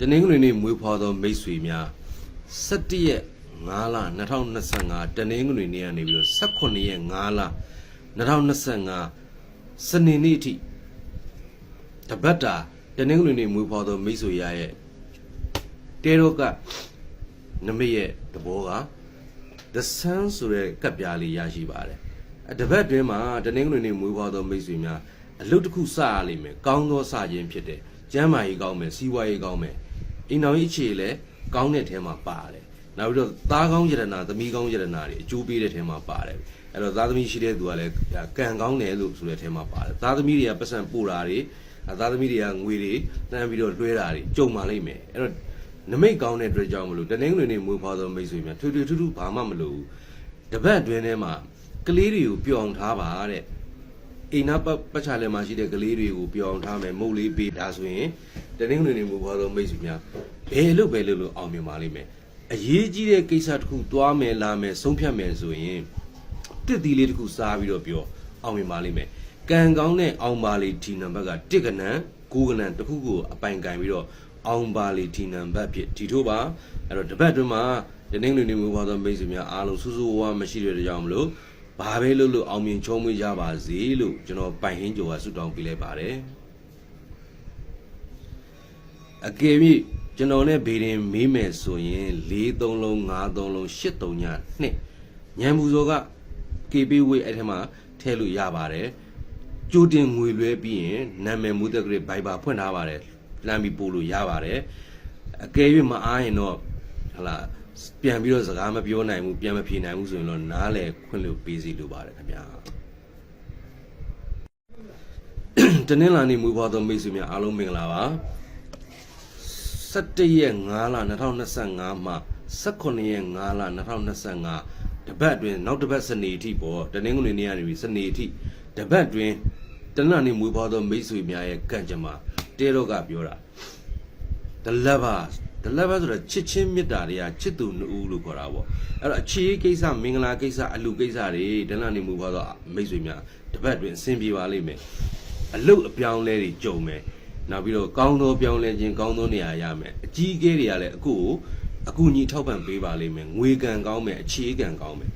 တနင်္ဂနွေနေ့မွေးဖွားသောမိတ်ဆွေများ17ရက်5လ2025တနင်္ဂနွေနေ့ကနေပြီးတော့18ရက်5လ2025စနေနေ့အထိတပတ်တာတနင်္ဂနွေနေ့မွေးဖွားသောမိတ်ဆွေရရဲ့တဲတော့ကနမိတ်ရဲ့သဘောက the sun ဆိုတဲ့ကပ်ပြားလေးရရှိပါတယ်အတပတ်တွင်းမှာတနင်္ဂနွေနေ့မွေးဖွားသောမိတ်ဆွေများအလုပ်တစ်ခုစရလိမ့်မယ်ကောင်းသောစခြင်းဖြစ်တယ်ကျမ်းမာရေးကောင်းမယ်စီးပွားရေးကောင်းမယ် အိမ်တော်ရေးအခြေလည်းကောင်းတဲ့ထဲမှာပါတယ်နောက်ပြီးတော့သားကောင်းယတနာသမီးကောင်းယတနာတွေအကျိုးပေးတဲ့ထဲမှာပါတယ်အဲ့တော့သားသမီးရှိတဲ့သူကလည်းကံကောင်းတယ်လို့ဆိုတဲ့ထဲမှာပါတယ်သားသမီးတွေကပတ်စံပို့တာတွေသားသမီးတွေကငွေတွေတန်းပြီးတော့လွှဲတာတွေကြုံပါလိမ့်မယ်အဲ့တော့နမိတ်ကောင်းတဲ့အတွက်ကြောင့်မလို့တနင်္ဂနွေနေ့မွေးဖွားသောမိတ်ဆွေများထွေထွေထူးထူးဘာမှမလို့ဘူးတပတ်အတွင်းထဲမှာကလေးတွေကိုပျော်အောင်ထားပါတဲ့အိမ်နာပတ်ပတ်ချာလဲမှာရှိတဲ့ကလေးတွေကိုပျော်အောင်ထားမယ်မုတ်လေးပေးဒါဆိုရင် တနင်္ဂနွေနေ့မွေးဖွားသောမိတ်ဆွေများဘယ်လို့ပဲလို့လို့အောင်မြင်ပါလိမ့်မယ်အရေးကြီးတဲ့ကိစ္စတစ်ခုသွားမယ်လာမယ်ဆုံးဖြတ်မယ်ဆိုရင်တစ်သီးလေးတစ်ခုစားပြီးတော့ပြောအောင်မြင်ပါလိမ့်မယ်ကံကောင်းတဲ့အောင်ပါလေးဒီနံပါတ်ကတစ်ကနန်းကိုကနန်းတစ်ခုကိုအပိုင်ကန်ပြီးတော့အောင်ပါလီဒီနံပါတ်ဖြစ်ဒီထို့ပါအဲ့တော့တပတ်အတွင်းမှာတနင်္ဂနွေနေ့မျိုးပါသောမိတ်ဆွေများအားလုံးစူးစူးဝါးမရှိတဲ့ကြောင့်မလို့ဘာပဲလို့လို့အောင်မြင်ချုံးမွေးကြပါစေလို့ကျွန်တော်ပိုင်ဟင်းကျော်ကဆုတောင်းပေးလိုက်ပါတယ် အကယ်၍ကျွန်တော်နဲ့ဘေးရင်မေးမယ်ဆိုရင်၄၃လုံး၅၃လုံး၈၃ညနှစ်ညံပူစောက KB ဝေးအဲ့ထက်မှာထည့်လို့ရပါတယ်ကြိုတင်ငွေလွှဲပြီးရင်နာမည်မူသက်ဂရိတ်ဘိုင်ဘာဖွင့်ထားပါတယ်လမ်းပြီးပို့လို့ရပါတယ်အကယ်၍မအားရင်တော့ဟလာပြန်ပြီးတော့စကားမပြောနိုင်ဘူးပြန်မဖြေနိုင်ဘူးဆိုရင်တော့နားလေခွင့်လို့ပေးစီလိုပါတယ်ခင်ဗျာတနင်္လာနေ့မွေးဖွားသောမိတ်ဆွေများအားလုံးမင်္ဂလာပါ 17ရက်5လ2025မှ18ရက်5လ2025တပတ်အတွင်းနောက်တပတ်စနေအထိပေါ့တနင်္ဂနွေနေ့ကနေပြီးစနေအထိတပတ်အတွင်းတနင်္လာနေ့မွေးဖွားသောမိတ်ဆွေများရဲ့ကံကြမ္မာတဲတော့ကပြောတာ the lover the lover ဆိုတော့ချစ်ချင်းမေတ္တာတွေကချစ်သူနှစ်ဦးလို့ခေါ်တာပေါ့အဲ့တော့အခြေကိစ္စမင်္ဂလာကိစ္စအလူကိစ္စတွေတနင်္လာနေ့မူဖွားသောမိတ်ဆွေများတပတ်အတွင်းအဆင်ပြေပါလိမ့်မယ်အလုတ်အပြောင်းလဲတွေကြုံမယ် နောက်ပြီးတော့ကောင်းသောပြောင်းလဲခြင်းကောင်းသောနေရာရမယ်အကြီးအကဲတွေကလည်းအခုကိုအခုညီထောက်ပံ့ပေးပါလိမ့်မယ်ငွေကံကောင်းမယ်အခြေကံကောင်းမယ်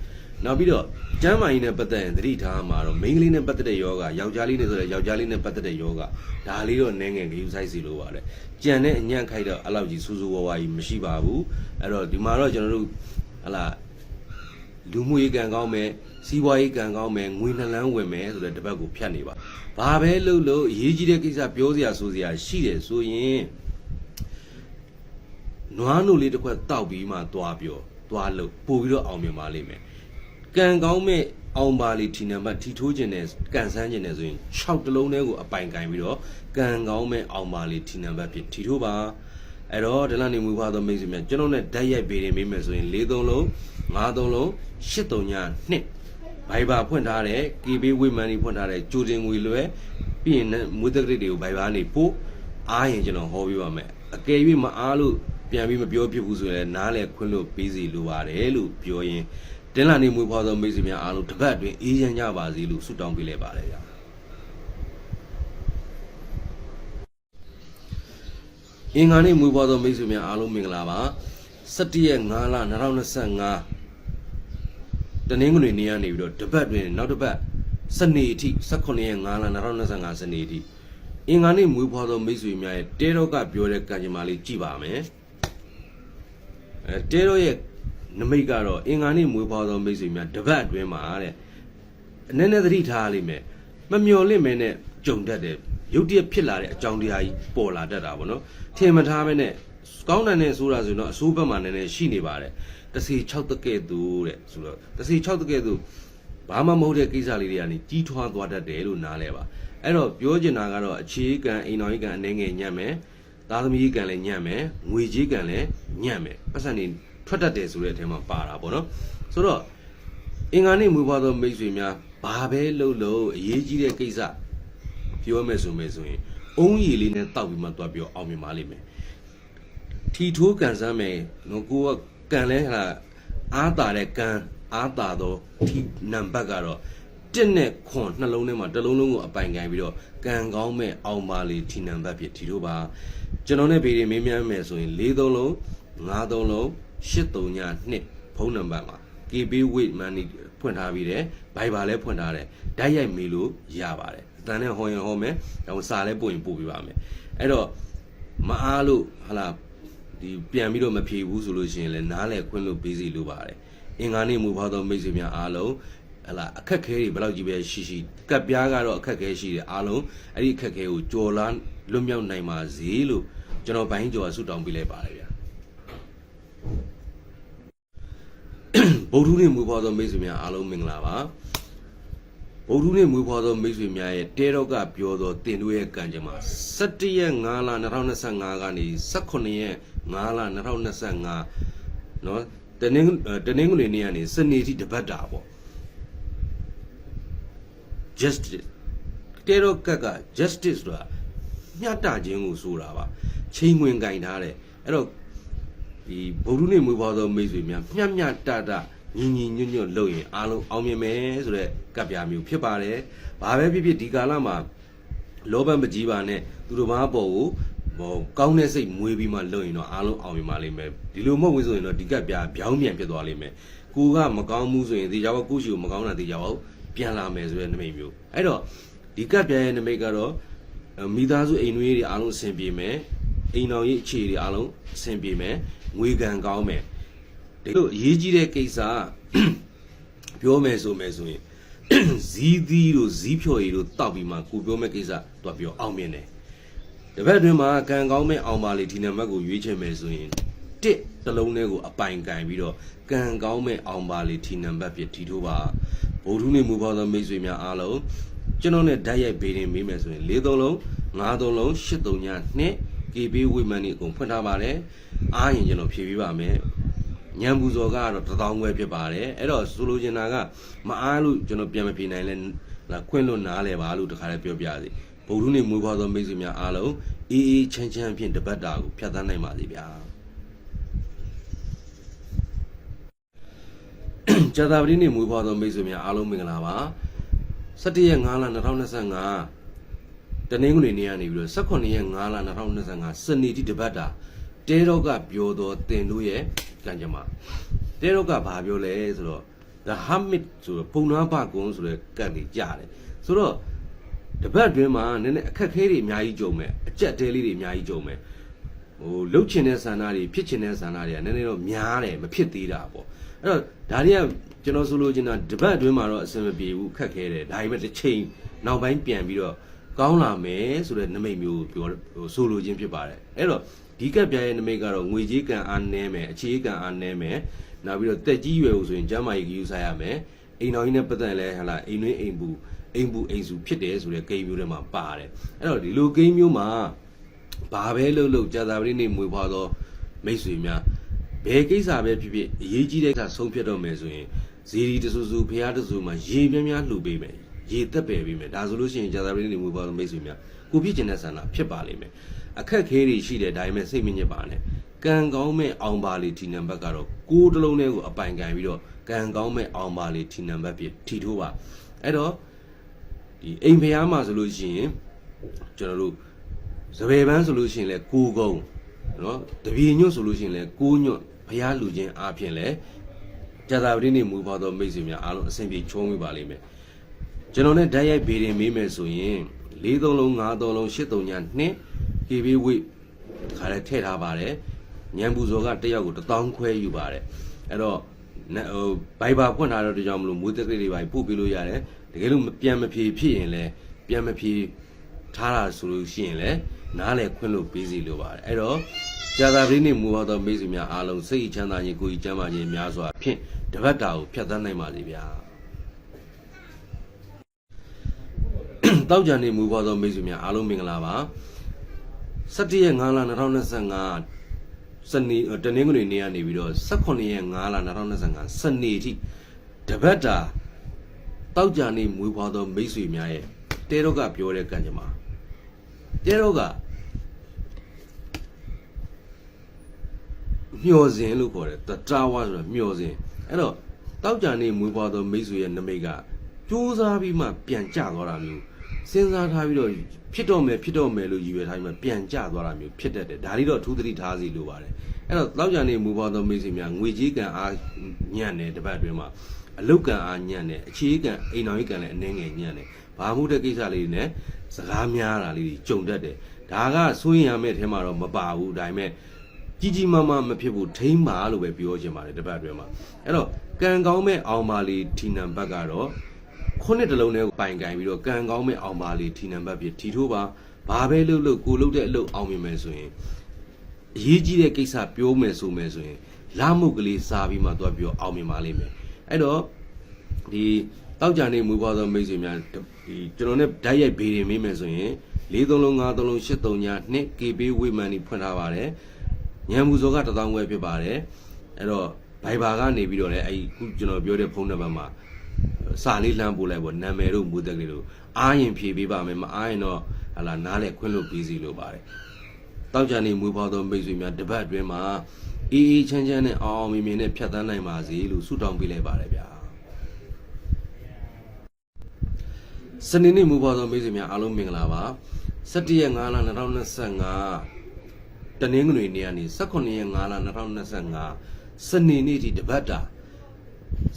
နောက်ပြီးတော့ကျမ်းမာရေးနဲ့ပတ်သက်ရင်သတိထားမှာတော့မိန်းကလေးနဲ့ပတ်သက်တဲ့ယောဂယောက်ျားလေးနဲ့ဆိုတဲ့ယောက်ျားလေးနဲ့ပတ်သက်တဲ့ယောဂဒါလေးတော့နည်းငယ်ဂရုစိုက်စီလို့ပါတယ်ကြံတဲ့အညံ့ခိုက်တော့အဲ့လောက်ကြီးစူးစူးဝါးဝါကြီးမရှိပါဘူးအဲ့တော့ဒီမှာတော့ကျွန်တော်တို့ဟလာ လူမှုရေးကံကောင်းမယ်စီးပွားရေးကံကောင်းမယ်ငွေနှလန်းဝင်မယ်ဆိုတဲ့တပတ်ကိုဖြတ်နေပါဘာပဲလုပ်လို့အရေးကြီးတဲ့ကိစ္စပြောစရာဆိုစရာရှိတယ်ဆိုရင်နွားနို့လေးတစ်ခွက်တောက်ပြီးမှသွားပြောသွားလို့ပို့ပြီးတော့အောင်မြင်ပါလိမ့်မယ်ကံကောင်းမဲ့အောင်ပါလီထီနံပါတ်ထီထိုးခြင်းနဲ့ကန်ဆန်းခြင်းနဲ့ဆိုရင်6တလုံးတည်းကိုအပိုင်ကင်ပြီးတော့ကံကောင်းမဲ့အောင်ပါလီထီနံပါတ်ဖြစ်ထီထိုးပါ အဲ့တော့ဒလနေမူဖာသောမိတ်ဆွေများကျွန်တော်နဲ့ဓာတ်ရိုက်ပေးနေမိမယ်ဆိုရင်၄သုံးလုံး၅သုံးလုံး၈သုံးညနှစ်ဘိုင်ဘာဖွင့်ထားတဲ့ KB ဝိမန်ကြီးဖွင့်ထားတဲ့ကြိုတင်ငွေလွယ်ပြီးရင်မွေးသက်ဂရိတ်တွေကိုဘိုင်ဘာနေပို့အားရင်ကျွန်တော်ဟောပြပါမယ်အကယ်၍မအားလို့ပြန်ပြီးမပြောဖြစ်ဘူးဆိုရင်လည်းနားလေခွင့်လို့ပေးစီလိုပါတယ်လို့ပြောရင်တင်းလာနေမွေးဖွားသောမိတ်ဆွေများအားလုံးတစ်ပတ်အတွင်းအေးချမ်းကြပါစေလို့ဆုတောင်းပေးလိုက်ပါတယ်ဗျာ အင်္ဂါနေ့မွေးဖွားသောမိတ်ဆွေများအားလုံးမင်္ဂလာပါ17ရက်5လ2025တနင်္ဂနွေနေ့ကနေပြီးတော့တစ်ပတ်အတွင်းနောက်တစ်ပတ်စနေအထိ18ရက်5လ2025စနေအထိအင်္ဂါနေ့မွေးဖွားသောမိတ်ဆွေများရဲ့တဲတော့ကပြောတဲ့ကံကြမ္မာလေးကြည့်ပါမယ်အဲတဲတော့ရဲ့နမိတ်ကတော့အင်္ဂါနေ့မွေးဖွားသောမိတ်ဆွေများတပတ်အတွင်းမှာတဲ့အနေနဲ့သတိထားလိမ့်မယ်မမျော်လင့်မဲနဲ့ကြုံတတ်တယ် ရုတ်တရက်ဖြစ်လာတဲ့အကြောင်းတရားကြီးပေါ်လာတတ်တာပေါ့နော်ထင်မထားမဲနဲ့ကောင်းတယ်နဲ့ဆိုတာဆိုတော့အဆိုးဘက်မှာနည်းနည်းရှိနေပါတယ်တစီ6တကဲ့သူတဲ့ဆိုတော့တစီ6တကဲ့သူဘာမှမဟုတ်တဲ့ကိစ္စလေးတွေကနေကြီးထွားသွားတတ်တယ်လို့နားလဲပါအဲ့တော့ပြောချင်တာကတော့အခြေခံအိမ်တော်ကြီးကအနေငယ်ညံ့မယ်သားသမီးကံလည်းညံ့မယ်ငွေကြီးကံလည်းညံ့မယ်ပတ်စံနေထွက်တတ်တယ်ဆိုတဲ့အထဲမှာပါတာပေါ့နော်ဆိုတော့အင်္ဂါနေ့မူပွားသောမိတ်ဆွေများဘာပဲလုပ်လို့အရေးကြီးတဲ့ကိစ္စ ပြောမယ်ဆိုမယ်ဆိုရင်အုံးရည်လေးနဲ့တောက်ပြီးမှသွားပြောအောင်မြင်ပါလိမ့်မယ်ထီထိုးကန်စမ်းမယ်နော်ကိုကကန်လဲဟာအားတာတဲ့ကန်အားတာသောထီနံပါတ်ကတော့တစ်နဲ့ခွန်နှလုံးထဲမှာတစ်လုံးလုံးကိုအပိုင်ကန်ပြီးတော့ကံကောင်းမဲ့အောင်ပါလေထီနံပါတ်ဖြစ်ထီတို့ပါကျွန်တော်နဲ့ဗီဒီမေးမြန်းမယ်ဆိုရင်၄သုံးလုံး၅သုံးလုံး၈သုံးညနှစ်ဖုန်းနံပါတ်မှာ KB Weight Money ဖွင့်ထားပြီးတယ်။ Viber လည်းဖွင့်ထားတယ်။ဓာတ်ရိုက်မေးလို့ရပါတယ်။အ တန်းနဲ့ဟောရင်ဟောမယ်။ဒါစာလည်းပို့ရင်ပို့ပြပါမယ်။အဲ့တော့မအားလို့ဟာလာဒီပြန်ပြီးတော့မဖြေဘူးဆိုလို့ရှိရင်လည်းနားလည်ခွင့်လို့ပေးစီလိုပါတယ်။အင်္ဂါနေ့မူဖောက်သောမိတ်ဆွေများအားလုံးဟလာအခက်ခဲတွေဘယ်လောက်ကြီးပဲရှိရှိကပ်ပြားကတော့အခက်ခဲရှိတယ်အားလုံးအဲ့ဒီအခက်ခဲကိုကြော်လားလွတ်မြောက်နိုင်ပါစေလို့ကျွန်တော်ဘိုင်းကျော်ဆုတောင်းပေးလိုက်ပါတယ်ဗျာဗုဒ္ဓနေ့မူဖောက်သောမိတ်ဆွေများအားလုံးမင်္ဂလာပါ ဗုဒ္ဓနေ့မူဖော်သောမိတ်ဆွေများရဲ့တဲတော့ကပြောသောတင်တို့ရဲ့ကံကြမ္မာ17ရက်5လ2025ကနေ18ရက်5လ2025เนาะတနင်္တနင်္ဂနွေနေ့ကနေစနေထိတပတ်တာပေါ့ justice တဲတော့ကက justice ဆိုတာမျှတခြင်းကိုဆိုတာပါချိန်ဝင်ကင်ထားတယ်အဲ့တော့ဒီဗုဒ္ဓနေ့မွေးဖွားသောမိတ်ဆွေများမျှမျှတတ ညီညီညွတ်ညွတ်လုပ်ရင်အားလုံးအောင်မြင်မယ်ဆိုတဲ့ကပ်ပြားမျိုးဖြစ်ပါတယ်ဘာပဲဖြစ်ဖြစ်ဒီကာလမှာလောဘမကြီးပါနဲ့သူတို့ဘာပေါ်ကိုဟိုကောင်းတဲ့စိတ်မွေးပြီးမှလုပ်ရင်တော့အားလုံးအောင်မြင်ပါလိမ့်မယ်ဒီလိုမဟုတ်ဘူးဆိုရင်တော့ဒီကပ်ပြားပြောင်းပြန်ဖြစ်သွားလိမ့်မယ်ကိုကမကောင်းမှုဆိုရင်ဒီကြောက်ကိုရှိကိုမကောင်းတာဒီကြောက်ပြန်လာမယ်ဆိုတဲ့နမိတ်မျိုးအဲ့တော့ဒီကပ်ပြားရဲ့နမိတ်ကတော့မိသားစုအိမ်တွေတွေအားလုံးအဆင်ပြေမယ်အိမ်တော်ကြီးအခြေတွေအားလုံးအဆင်ပြေမယ်ငွေကံကောင်းမယ် ဒီလိုအရေးကြီးတဲ့ကိစ္စပြောမယ်ဆိုမယ်ဆိုရင်ဇီးသီးတို့ဇီးဖြော်ရည်တို့တောက်ပြီးမှကိုပြောမဲ့ကိစ္စတော့ပြောအောင်မြင်တယ်တပတ်အတွင်းမှာကံကောင်းမဲ့အောင်ပါလေဒီနံပါတ်ကိုရွေးချယ်မယ်ဆိုရင်တစ်တလုံးလေးကိုအပိုင်ကင်ပြီးတော့ကံကောင်းမဲ့အောင်ပါလေဒီနံပါတ်ပြထီထိုးပါဗုဒ္ဓနေ့မူပေါသောမိတ်ဆွေများအားလုံးကျွန်တော်နဲ့ဓာတ်ရိုက်ပေးနေမိမယ်ဆိုရင်၄သုံးလုံး၅သုံးလုံး၈သုံးညနှစ် KB ဝိမန်နေအကုန်ဖွင့်ထားပါတယ်အားရင်ကျွန်တော်ဖြည့်ပေးပါမယ် ညံပူဇော်ကတော့တထောင်ခွဲဖြစ်ပါတယ်အဲ့တော့ဆိုလိုချင်တာကမအားလို့ကျွန်တော်ပြန်မပြေနိုင်လဲလာခွင့်လွတ်နားလဲပါလို့တခါလေးပြောပြစီဗုဒ္ဓနေ့မွေးဖွားသောမိတ်ဆွေများအားလုံးအေးအေးချမ်းချမ်းဖြင့်တပတ်တာကိုဖြတ်သန်းနိုင်ပါစေဗျာဇာတာပတိနေ့မွေးဖွားသောမိတ်ဆွေများအားလုံးမင်္ဂလာပါ17ရက်5လ2025တနင်္ဂနွေနေ့ကနေပြီးတော့18ရက်5လ2025စနေတိတပတ်တာတဲတော့ကပြောတော်တင်တို့ရဲ့ ကံကြမ္မာတဲတော့ကဘာပြောလဲဆိုတော့ the hermit ဆိုတော့ပုံနာဘကုံဆိုတဲ့ကံကြီးကြားတယ်ဆိုတော့တပတ်အတွင်းမှာနည်းနည်းအခက်ခဲတွေအများကြီးကြုံမယ်အကြက်တဲလေးတွေအများကြီးကြုံမယ်ဟိုလှုပ်ချင်တဲ့ဆန္ဒတွေဖြစ်ချင်တဲ့ဆန္ဒတွေကနည်းနည်းတော့များတယ်မဖြစ်သေးတာပေါ့အဲ့တော့ဒါတွေကကျွန်တော်ဆိုလိုချင်တာတပတ်အတွင်းမှာတော့အဆင်မပြေဘူးခက်ခဲတယ်ဒါပေမဲ့တစ်ချိန်နောက်ပိုင်းပြန်ပြီးတော့ကောင်းလာမယ်ဆိုတဲ့နမိတ်မျိုးပြောဟိုဆိုလိုခြင်းဖြစ်ပါတယ်အဲ့တော့ ဒီကပ်ပြားရဲ့နမိတ်ကတော့ငွေကြေးကံအားနည်းမယ်အခြေကံအားနည်းမယ်နောက်ပြီးတော့တက်ကြီးရွယ်ကိုဆိုရင်ကျမ်းမာရေးကြီးစားရမယ်အိမ်တော်ကြီးနဲ့ပတ်သက်လဲဟလာအိမ်တွင်းအိမ်ဘူးအိမ်ဘူးအိမ်စုဖြစ်တယ်ဆိုတဲ့ကိန်းမျိုးတွေမှာပါတယ်အဲ့တော့ဒီလိုကိန်းမျိုးမှာဘာပဲလုပ်လို့ကြာသာပတိနေ့မွေဖွားသောမိတ်ဆွေများဘယ်ကိစ္စပဲဖြစ်ဖြစ်အရေးကြီးတဲ့ကိစ္စဆုံးဖြတ်တော့မယ်ဆိုရင်ဇီရီတဆူဆူဖះတဆူမှာရေမြများများလှူပေးမယ် ရေသက်ပယ်ပေးမယ်ဒါဆိုလို့ရှိရင်ကြာသာပတိနေ့မွေဖွားသောမိတ်ဆွေများကိုဖြစ်ကျင်တဲ့ဆန္ဒဖြစ်ပါလိမ့်မယ်အခက်ခဲတွေရှိတယ်ဒါပေမဲ့စိတ်မညစ်ပါနဲ့ကံကောင်းမဲ့အောင်ပါလီဒီနံပါတ်ကတော့ကိုးတလုံးလေးကိုအပိုင်ကန်ပြီးတော့ကံကောင်းမဲ့အောင်ပါလီဒီနံပါတ်ပြထီထိုးပါအဲ့တော့ဒီအိမ်ဖျားမှာဆိုလို့ရှိရင်ကျွန်တော်တို့စပယ်ပန်းဆိုလို့ရှိရင်လဲကိုကုံနော်တပီညွတ်ဆိုလို့ရှိရင်လဲကိုညွတ်ဖျားလူချင်းအားဖြင့်လဲကြာသာပတိနေ့မူပါတော့မိတ်ဆွေများအားလုံးအဆင်ပြေချုံးမိပါလိမ့်မယ် ကျွန်တော်နဲ့ဓာတ်ရိုက်ဘေးရင်မေးမယ်ဆိုရင်၄သုံးလုံး၅သုံးလုံး၈သုံးညနှစ် KB ဝိခါလည်းထည့်ထားပါတယ်ညံပူဇော်ကတယောက်ကို1000ခွဲယူပါတယ်အဲ့တော့ဟိုဘိုင်ဘာဖွင့်ထားတော့တကြောင်မလို့မွေးသက်ကလေးတွေပါပို့ပေးလို့ရတယ်တကယ်လို့ပြန်မဖြေဖြစ်ရင်လည်းပြန်မဖြေထားတာဆိုလို့ရှိရင်လည်းနားလေခွင့်လို့ပေးစီလိုပါတယ်အဲ့တော့ကြာသာပရိနေမူဟောသောမိတ်ဆွေများအားလုံးစိတ်ချမ်းသာခြင်းကိုယ်ကြီးချမ်းသာခြင်းများစွာဖြင့်တပတ်တာကိုဖြတ်သန်းနိုင်ပါစေဗျာ တောက်ကြနေမူဟောသောမိတ်ဆွေများအားလုံးမင်္ဂလာပါ17ရက်5လ2025စနေတနင်္ဂနွေနေ့ကနေပြီးတော့18ရက်5လ2025စနေထိတပတ်တာတောက်ကြနေမွေးဖွားသောမိတ်ဆွေများရဲ့တဲတော့ကပြောတဲ့ကံကြမ္မာတဲတော့ကမျောစဉ်လို့ခေါ်တယ်တတာဝါဆိုတာမျောစဉ်အဲ့တော့တောက်ကြနေမွေးဖွားသောမိတ်ဆွေရဲ့နမိတ်ကစူးစမ်းပြီးမှပြန်ကြသွားတာမျိုး စဉ်းစားထားပြီးတော့ဖြစ်တော့မယ်ဖြစ်တော့မယ်လို့ရည်ရွယ်ထားပြီးမှပြန်ကျသွားတာမျိုးဖြစ်တတ်တယ်ဒါလေးတော့အထူးသတိထားစီလိုပါတယ်အဲ့တော့တောက်ကြနေမူပေါ်သောမိတ်ဆွေများငွေကြီးကံအားညံ့တယ်တစ်ပတ်အတွင်းမှာအလုတ်ကံအားညံ့တယ်အခြေကံအိမ်တော်ကြီးကံလည်းအနှဲငယ်ညံ့တယ်ဘာမှုတဲ့ကိစ္စလေးတွေနဲ့စကားများတာလေးတွေကြုံတတ်တယ်ဒါကစိုးရင်ရမယ့်အထဲမှာတော့မပါဘူးဒါပေမဲ့ကြီးကြီးမားမားမဖြစ်ဘူးထိမ့်ပါလို့ပဲပြောချင်ပါတယ်တစ်ပတ်အတွင်းမှာအဲ့တော့ကံကောင်းမဲ့အောင်ပါလီထီနံဘတ်ကတော့ ခုနှစ်တလုံးနဲ့ပိုင်ကင်ပြီးတော့ကံကောင်းမဲ့အောင်ပါလီထီနံဘတ်ဖြစ်ထီထိုးပါဘာပဲလုပ်လို့ကိုလုပ်တဲ့အလုပ်အောင်မြင်မယ်ဆိုရင်အရေးကြီးတဲ့ကိစ္စပြောမယ်ဆိုမယ်ဆိုရင်လာမှုကလေးစားပြီးမှသွားပြောအောင်မြင်ပါလိမ့်မယ်အဲ့တော့ဒီတောက်ကြနေမူပွားသောမိတ်ဆွေများဒီကျွန်တော်နဲ့ဓာတ်ရိုက်ဘေးရင်မေးမယ်ဆိုရင်၄သုံးလုံး၅သုံးလုံး၈သုံးညာ2 KB ဝေမန်นี่ဖွင့်ထားပါတယ်ညံမူစောကတထောင်ခွဲဖြစ်ပါတယ်အဲ့တော့ဘိုင်ဘာကနေပြီးတော့လည်းအဲ့ဒီခုကျွန်တော်ပြောတဲ့ဖုန်းနံပါတ်မှာ စာလေးလှမ်းပို့လိုက်ပေါ့နာမည်တို့မူသက်ကလေးတို့အားရင်ဖြေပေးပါမယ်မအားရင်တော့ဟလာနားလဲခွင့်လို့ပြီးစီလို့ပါတယ်တောက်ကြနေမွေးဖွားသောမိတ်ဆွေများတပတ်အတွင်းမှာအေးအေးချမ်းချမ်းနဲ့အောင်အောင်မြင်မြင်နဲ့ဖြတ်သန်းနိုင်ပါစေလို့ဆုတောင်းပေးလိုက်ပါတယ်ဗျာစနေနေ့မူပွားသောမိတ်ဆွေများအားလုံးမင်္ဂလာပါ17ရက်5လ2025တနင်္ဂနွေနေ့ကနေ18ရက်5လ2025စနေနေ့ထိတပတ်တာ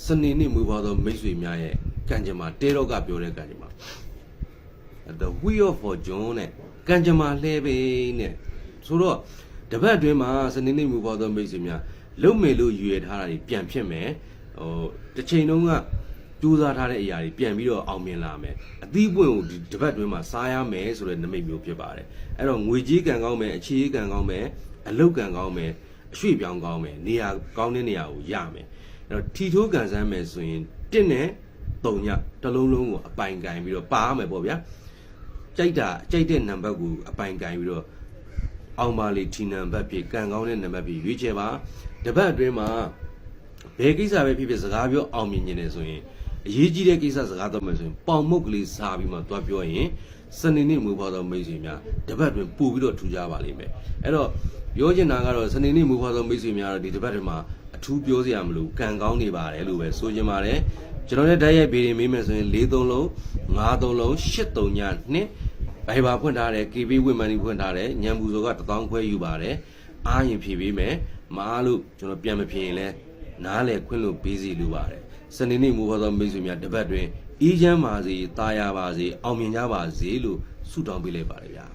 စနေနေ့မွေးဖွားသောမိတ်ဆွေများရဲ့ကံကြမ္မာတဲတော့ကပြောတဲ့ကံကြမ္မာ the wheel of fortune နဲ့ကံကြမ္မာလှဲပိနဲ့ဆိုတော့တပတ်အတွင်းမှာစနေနေ့မွေးဖွားသောမိတ်ဆွေများလုံမယ်လို့ယူရထားတာတွေပြန်ဖြစ်မယ်ဟိုတစ်ချိန်လုံးကကြိုးစားထားတဲ့အရာတွေပြန်ပြီးတော့အောင်မြင်လာမယ်အသီးပွင့်ကိုဒီတပတ်အတွင်းမှာစားရမယ်ဆိုတဲ့နမိတ်မျိုးဖြစ်ပါတယ်အဲ့တော့ငွေကြီးကံကောင်းမယ်အခြေကြီးကံကောင်းမယ်အလုတ်ကံကောင်းမယ်အရွှေ့ပြောင်းကောင်းမယ်နေရာကောင်းတဲ့နေရာကိုရမယ် အဲ့တော့ထီထိုးကံစမ်းမယ်ဆိုရင်တစ်နဲ့သုံးညတစ်လုံးလုံးကိုအပိုင်ကင်ပြီးတော့ပါရမယ်ပေါ့ဗျာကြိုက်တာကြိုက်တဲ့နံပါတ်ကိုအပိုင်ကင်ပြီးတော့အောင်ပါလေထီနံပါတ်ဖြစ်ကံကောင်းတဲ့နံပါတ်ဖြစ်ရွေးချယ်ပါတပတ်အတွင်းမှာဘယ်ကိစ္စပဲဖြစ်ဖြစ်စကားပြောအောင်မြင်နေတယ်ဆိုရင်အရေးကြီးတဲ့ကိစ္စစကားတော့မယ်ဆိုရင်ပေါင်မုတ်ကလေးစားပြီးမှတွားပြောရင်စနေနေ့မူဖွားသောမိတ်ဆွေများတပတ်တွင်ပို့ပြီးတော့ထူကြပါလိမ့်မယ်အဲ့တော့ပြောချင်တာကတော့စနေနေ့မူဖွားသောမိတ်ဆွေများတော့ဒီတပတ်တွင်မှာ အထူးပြောစရာမလိုကံကောင်းနေပါတယ်လို့ပဲဆိုချင်ပါတယ်ကျွန်တော်လည်းဓာတ်ရိုက်ပေးနေမိမယ်ဆိုရင်၄သုံးလုံး၅သုံးလုံး၈သုံးညနှစ်ဘိုင်ဘာဖွင့်ထားတယ် KB ဝိမန်နီဖွင့်ထားတယ်ညံပူစောက1000ခွဲယူပါတယ်အားရင်ဖြည့်ပေးမယ်မအားလို့ကျွန်တော်ပြန်မဖြည့်ရင်လည်းနားလေခွင့်လို့ပေးစီလိုပါတယ်စနေနေ့မူဟောသောမိတ်ဆွေများတပတ်တွင်အေးချမ်းပါစေတာယာပါစေအောင်မြင်ကြပါစေလို့ဆုတောင်းပေးလိုက်ပါတယ်ဗျာ